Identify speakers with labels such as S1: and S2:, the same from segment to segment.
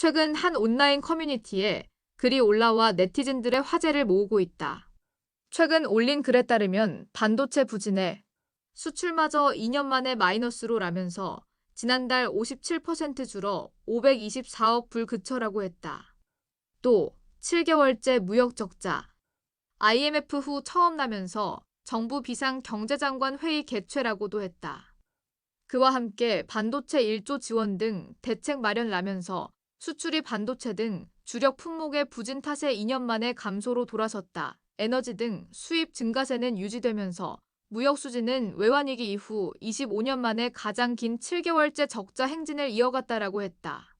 S1: 최근 한 온라인 커뮤니티에 글이 올라와 네티즌들의 화제를 모으고 있다. 최근 올린 글에 따르면 반도체 부진에 수출마저 2년 만에 마이너스로 라면서 지난달 57% 줄어 524억 불 그쳐라고 했다. 또 7개월째 무역 적자, IMF 후 처음 나면서 정부 비상 경제장관 회의 개최라고도 했다. 그와 함께 반도체 1조 지원 등 대책 마련라면서 수출이 반도체 등 주력 품목의 부진 탓에 2년 만에 감소로 돌아섰다. 에너지 등 수입 증가세는 유지되면서 무역 수지는 외환위기 이후 25년 만에 가장 긴 7개월째 적자 행진을 이어갔다라고 했다.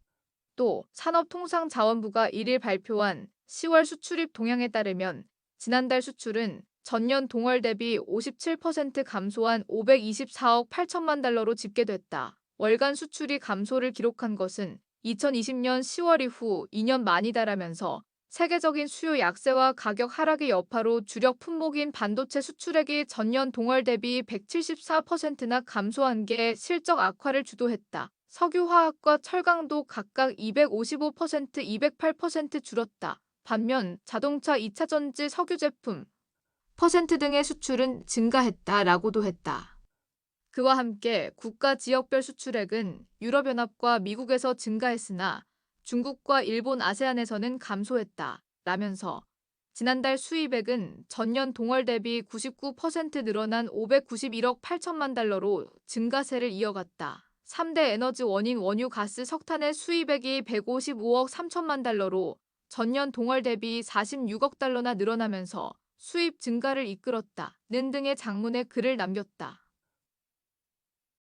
S1: 또 산업통상자원부가 1일 발표한 10월 수출입 동향에 따르면 지난달 수출은 전년 동월 대비 57% 감소한 524억 8천만 달러로 집계됐다. 월간 수출이 감소를 기록한 것은 2020년 10월 이후 2년 만이다라면서 세계적인 수요 약세와 가격 하락의 여파로 주력 품목인 반도체 수출액이 전년 동월 대비 174%나 감소한 게 실적 악화를 주도했다. 석유화학과 철강도 각각 255%, 208% 줄었다. 반면 자동차 2차 전지 석유 제품 퍼센트 등의 수출은 증가했다라고도 했다. 그와 함께 국가 지역별 수출액은 유럽연합과 미국에서 증가했으나 중국과 일본 아세안에서는 감소했다. 라면서 지난달 수입액은 전년 동월 대비 99% 늘어난 591억 8천만 달러로 증가세를 이어갔다. 3대 에너지 원인 원유 가스 석탄의 수입액이 155억 3천만 달러로 전년 동월 대비 46억 달러나 늘어나면서 수입 증가를 이끌었다. 는 등의 장문에 글을 남겼다.